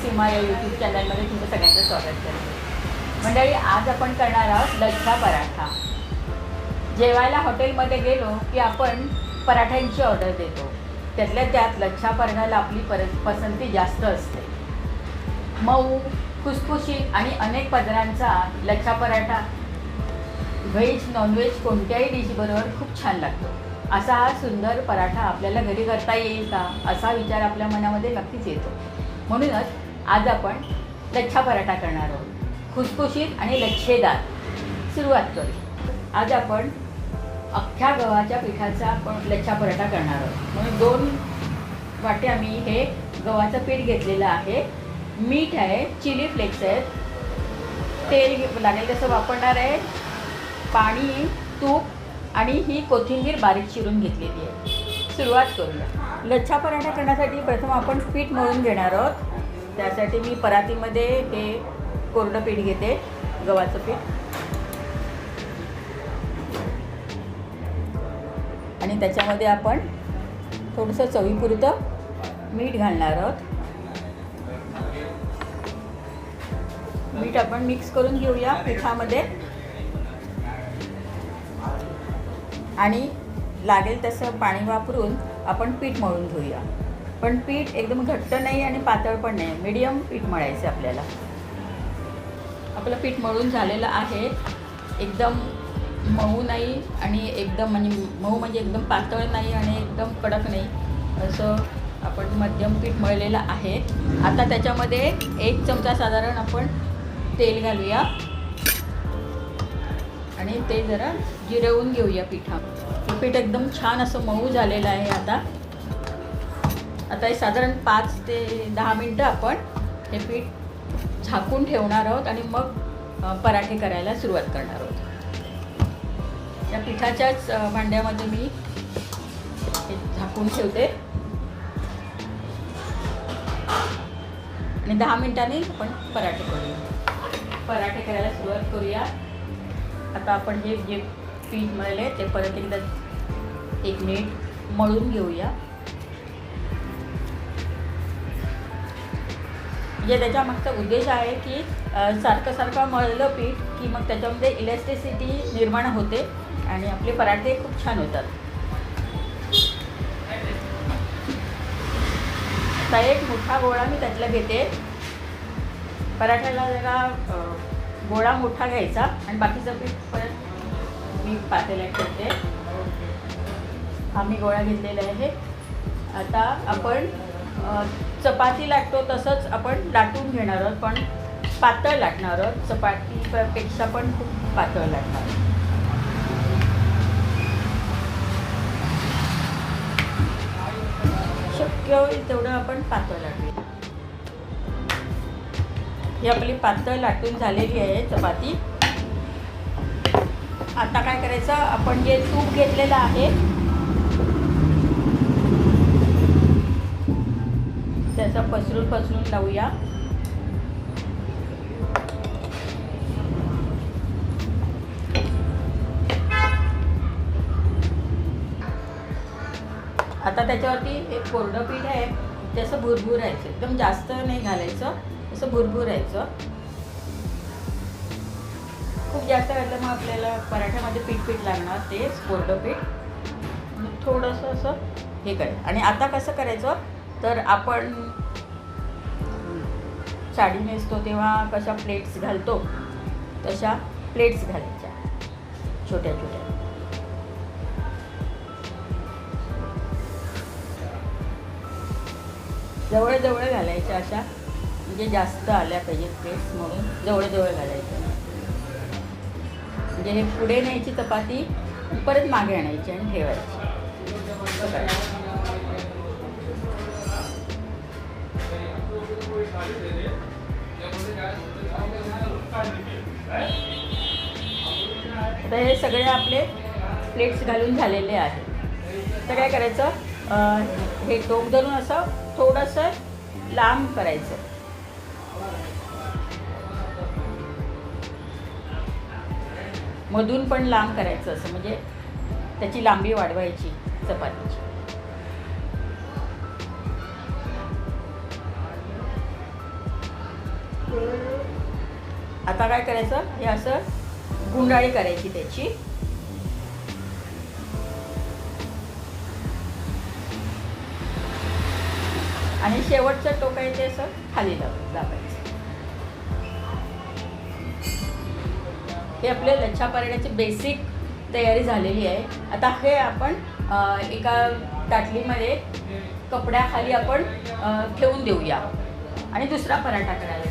सीमा या यूट्यूब चॅनलमध्ये तुमचं सगळ्यांचं स्वागत करते. मंडळी आज आपण करणार आहोत लच्छा पराठा. जेवायला हॉटेलमध्ये गेलो की आपण पराठ्यांची ऑर्डर देतो. त्यातल्या त्यात लच्छा पराठ्याला आपली पर पसंती जास्त असते. मऊ खुसखुशीत आणि अनेक पदरांचा lachha paratha. Veg non veg कोणत्याही डिशबरोबर खूप छान लागतो. असा हा सुंदर पराठा आपल्याला घरी करता येईल का? असा विचार आपल्या मनामध्ये नक्कीच येतो. म्हणूनच आज आपण लच्छा पराठा करणार आहोत. खुसखुशीत आणि लच्छेदार. सुरुवात करू. आज आपण अख्ख्या गव्हाच्या पिठाचा आपण लच्छा पराठा करणार आहोत. म्हणून दोन वाटे आम्ही हे गव्हाचं पीठ घेतलेलं आहे. मीठ आहे चिली फ्लेक्स आहेत. तेल लागेल तसं वापरणार आहे. पाणी तूप आणि ही कोथिंबीर बारीक चिरून घेतलेली आहे. सुरुवात करूया. लच्छा पराठा करण्यासाठी प्रथम आपण पीठ मळून घेणार आहोत. त्यासाठी मी परातीमध्ये हे कोरडं पीठ घेते गव्हाचं पीठ. आणि त्याच्यामध्ये आपण थोडंसं चवीपुरतं मीठ घालणार आहोत. मीठ आपण मिक्स करून घेऊया पिठामध्ये. आणि लागेल तसं पाणी वापरून आपण पीठ मळून घेऊया. पण पीठ एकदम घट्ट नाही आणि पातळ पण नाही. मीडियम पीठ मळायचं आपल्याला. आपलं पीठ मळून झालेलं आहे. एकदम मऊ नाही आणि एकदम म्हणजे मऊ म्हणजे एकदम पातळ नाही आणि एकदम कडक नाही. असं आपण मध्यम पीठ मळलेलं आहे. आता त्याच्यामध्ये एक चमचा साधारण आपण तेल घालूया. आणि ते जरा जिरवून घेऊया पिठा पीठ एकदम छान असं मऊ झालेलं आहे आता. आता हे साधारण पाच ते दहा मिनटं आपण हे पीठ झाकून ठेवणार आहोत आणि मग पराठे करायला सुरुवात करणार आहोत. या पिठाच्याच भांड्यामध्ये मी हे झाकून ठेवते. आणि दहा मिनिटांनी आपण पराठे करूया. पराठे करायला सुरुवात करूया. आता आपण हे जे पीठ मळले ते परत एकदा एक मिनिट मळून घेऊया. म्हणजे त्याच्या मागचा उद्देश आहे की सारखं सारखं मळलं पीठ की मग त्याच्यामध्ये इलेस्टिसिटी निर्माण होते आणि आपले पराठे खूप छान होतात. आता एक मोठा गोळा मी त्यातला घेते. पराठ्याला जरा गोळा मोठा घ्यायचा आणि बाकीचं पीठ परत मी पातेल्यात ठेवते. हा मी गोळा घेतलेला आहे. आता आपण चपाती लाटतो तसंच आपण लाटून घेणार आहोत पण पातळ लाटणार आहोत. चपातीपेक्षा पण खूप पातळ लाटणार आहोत. शक्य होईल तेवढं आपण पातळ लाटूया. ही आपली पातळ लाटून झालेली आहे चपाती. आता काय करायचं आपण जे तूप घेतलेलं आहे असं पसरून पसरून लावूया. आता त्याच्यावरती एक कोरडं पीठ आहे ते असं भुरभुरायचं एकदम जास्त नाही घालायचं असं भुरभुरायचं. खूप जास्त घातलं मग आपल्याला पराठ्यामध्ये पीठ पीठ लागणार तेच कोरडं पीठ. मग थोडंसं असं हे करायचं आणि आता कसं करायचं तर आपण साडी नेसतो तेव्हा कशा प्लेट्स घालतो तशा प्लेट्स घालायच्या. छोट्या छोट्या. जवळजवळ घालायच्या अशा. म्हणजे जास्त आल्या पाहिजेत प्लेट्स म्हणून. जवळजवळ घालायच्या. म्हणजे हे पुढे न्यायची चपाती परत मागे आणायची आणि ठेवायची. तर आता हे सगळे आपले प्लेट्स घालून झालेले आहेत. तर काय करायचं? हे टोक धरून असं थोडंसं लांब करायचं. मधून पण लांब करायचं असं म्हणजे त्याची लांबी वाढवायची चपातीची. आता काय करायचं? हे असं गुंडाळी करायची त्याची. आणि शेवटचं टोक आहे ते असं खाली दाबायचं हे आपल्या लच्छा पराठ्याची बेसिक तयारी झालेली आहे. आता हे आपण एका ताटलीमध्ये कपड्याखाली आपण ठेवून देऊया. आणि दुसरा पराठा करायला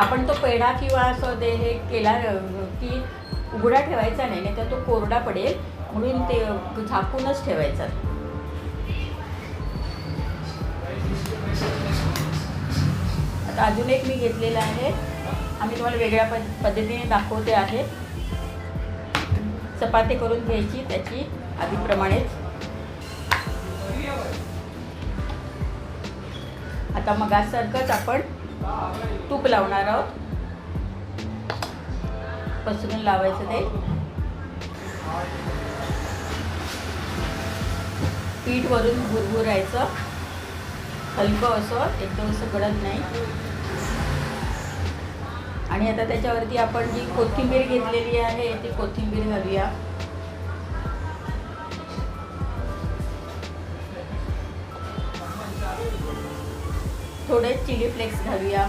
आपण तो पेढा किंवा असं ते हे केला की उघडा ठेवायचा नाही नाही तर तो कोरडा पडेल म्हणून ते झाकूनच ठेवायचा. आता अजून एक मी घेतलेला आहे. आम्ही तुम्हाला वेगळ्या पद्धतीने दाखवते आहे. चपाती करून घ्यायची त्याची आधीप्रमाणेच आता मगासारखंच आपण तूप लावणार आहोत. पसरून लावायचं ते. पीठ वरून भुरभुरायचं. हलकं असं एकदम असं गडद नाही. आणि आता त्याच्यावरती आपण जी कोथिंबीर घेतलेली आहे ती कोथिंबीर घालूया. थोडे चिली फ्लेक्स घालूया.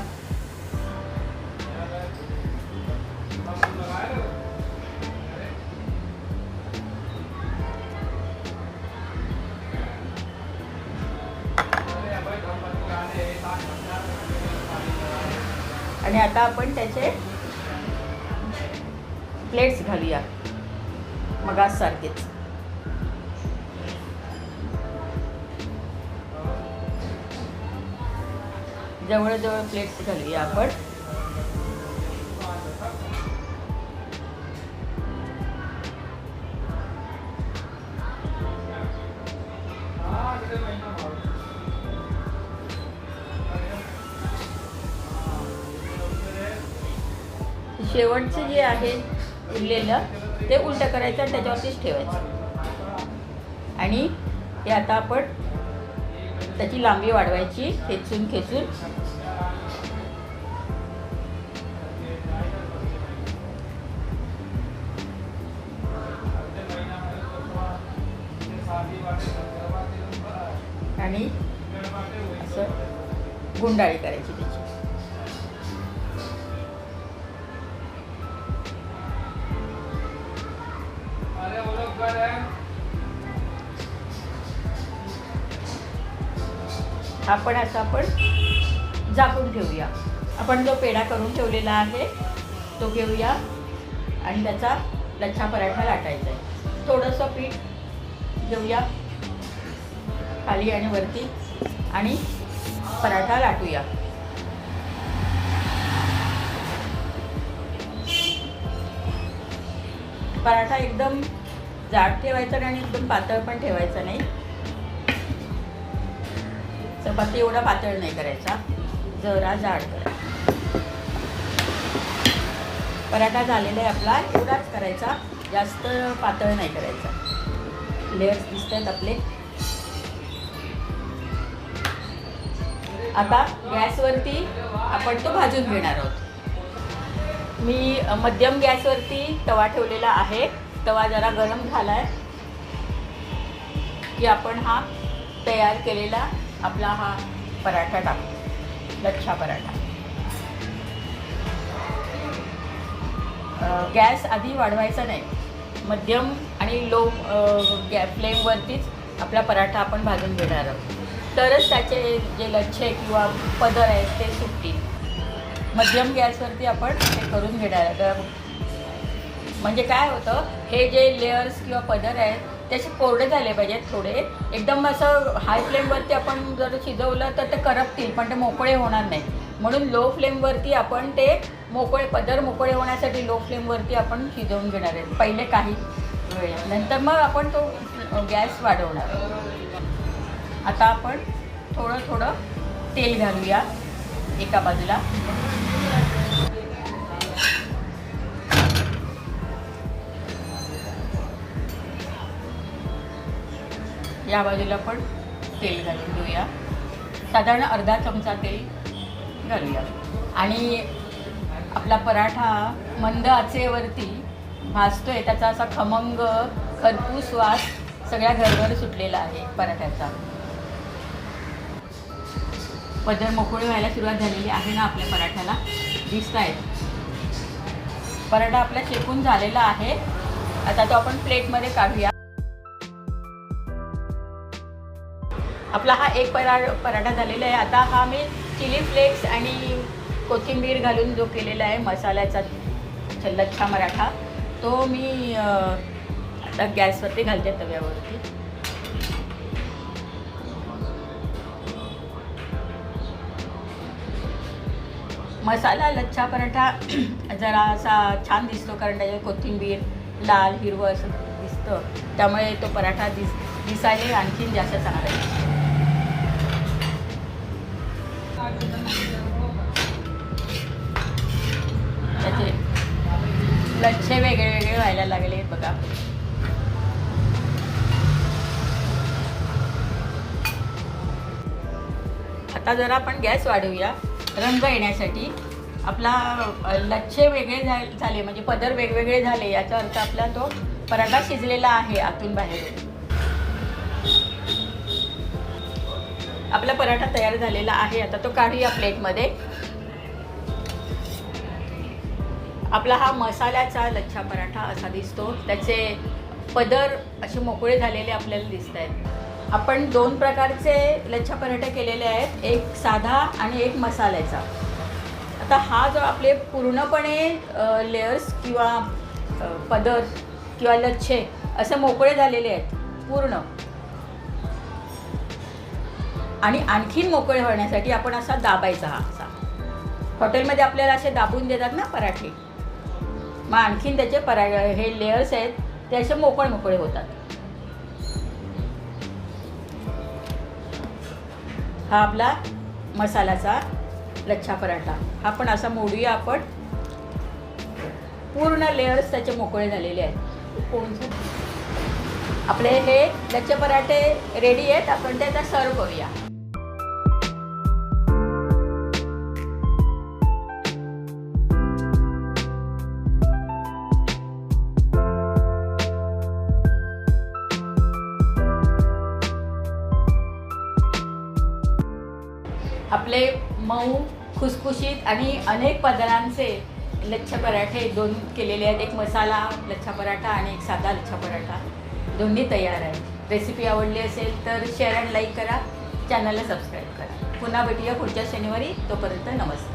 आणि आता आपण त्याचे प्लेट्स घालूया. मगासारखेच जवळजवळ प्लेट्स घालूया आपण. शेवटचं जे आहे उरलेलं ते उलटं करायचं आणि त्याच्यावरतीच ठेवायचं. आणि हे आता आपण त्याची लांबी वाढवायची खेचून खेचून आणि असं गुंडाळी करायची त्याची. आपण असं आपण झाकून ठेवूया. आपण जो पेढा करून ठेवलेला आहे तो घेऊया आणि त्याचा लच्छा पराठा लाटायचा आहे. थोडंसं पीठ घेऊया. खाली आणि वरती. आणि पराठा लाटूया. पराठा एकदम जाड ठेवायचा नाही आणि एकदम पातळ पण ठेवायचा नाही. चपाती एवढा पातळ नाही करायचा. जरा जाड करायचा. पराठा झालेला आहे आपला. एवढाच करायचा. जास्त पातळ नाही करायचा. लेअर्स दिसत आहेत आपले. आता गॅसवरती आपण तो भाजून घेणार आहोत. मी मध्यम गॅसवरती तवा ठेवलेला आहे. तवा जरा गरम झाला आहे की आपण हा तयार केलेला आपला हा पराठा टाकू. लच्छा पराठा. गॅस आधी वाढवायचा नाही. मध्यम आणि लो गॅ फ्लेमवरतीच आपला पराठा आपण भाजून घेणार आहोत. तरच त्याचे जे लच्छे किंवा पदर आहेत ते सुटतील. मध्यम गॅसवरती आपण हे करून घेणार तर म्हणजे काय होतं हे जे लेअर्स किंवा पदर आहेत त्याचे कोरडे झाले पाहिजेत थोडे. एकदम असं हाय फ्लेमवरती आपण जर शिजवलं तर ते करपतील पण ते मोकळे होणार नाही. म्हणून लो फ्लेमवरती आपण ते मोकळे पदर मोकळे होण्यासाठी लो फ्लेमवरती आपण शिजवून घेणार आहे. पहिले काही वेळ. नंतर मग आपण तो गॅस वाढवणार आता आपण थोडं थोडं तेल घालूया एका बाजूला. या बाजूला पण तेल घालून घेऊया. साधारण अर्धा चमचा तेल घालूया. आणि आपला पराठा मंद आचेवरती भाजतोय त्याचा असा खमंग खरपूस वास सगळ्या घरभर सुटलेला आहे पराठ्याचा. पदर मोकळी व्हायला सुरुवात झालेली आहे ना आपल्या पराठ्याला. दिसत आहेत पराठा आपला शेकून झालेला आहे. आता तो आपण प्लेटमध्ये काढूया. आपला हा एक परा पराठा झालेला आहे. आता हा मी चिली फ्लेक्स आणि कोथिंबीर घालून जो केलेला आहे मसाल्याचा लच्छा मराठा तो मी आता गॅसवरती घालते तव्यावरती. मसाला लच्छा पराठा जरा असा छान दिसतो कारण त्याच्यात कोथिंबीर लाल हिरवं असं दिसतं. त्यामुळे तो पराठा दिस दिसायला आणखीन जास्त चांगला दिसतो. त्याचे लच्छे वेगळे वेगळे व्हायला लागले आहेत बघा. आता जरा आपण गॅस वाढवूया. रंग येण्यासाठी आपला लच्छे वेगळे झाले म्हणजे पदर वेगवेगळे झाले याचा अर्थ आपला तो पराठा शिजलेला आहे आतून बाहेर. आपला पराठा तयार झालेला आहे आता तो काढूया प्लेटमध्ये. आपला हा मसाल्याचा लच्छा पराठा असा दिसतो त्याचे पदर असे मोकळे झालेले आपल्याला दिसत आहेत आपण दोन प्रकारचे लच्छा पराठे केलेले आहेत. एक साधा आणि एक मसाल्याचा. आता हा जो आपले पूर्णपणे लेयर्स किंवा पदर किंवा लच्छे असे मोकळे झालेले आहेत. पूर्ण. आणि आणखीन मोकळे होण्यासाठी आपण असा दाबायचा हा असा. हॉटेलमध्ये आपल्याला असे दाबून देतात ना पराठे. मग आणखीन त्याचे परा हे लेयर्स आहेत ते असे मोकळे मोकळे होतात. हा आपला मसाल्याचा लच्छा पराठा. हा पण असा मोडूया आपण. पूर्ण लेयर्स त्याचे मोकळे झालेले आहेत. कोण आपले हे लच्छे पराठे रेडी आहेत. आपण ते आता सर्व करूया. आपले मऊ खुसखुशीत आणि अनेक पदार्थांचे लच्छा पराठे दोन केलेले आहेत. एक मसाला लच्छा पराठा आणि एक साधा लच्छा पराठा. दोन्ही तयार आहेत. रेसिपी आवडली असेल तर शेअर अँड लाईक करा. चॅनलला सबस्क्राईब करा. पुन्हा भेटूया पुढच्या शनिवारी. तोपर्यंत नमस्कार.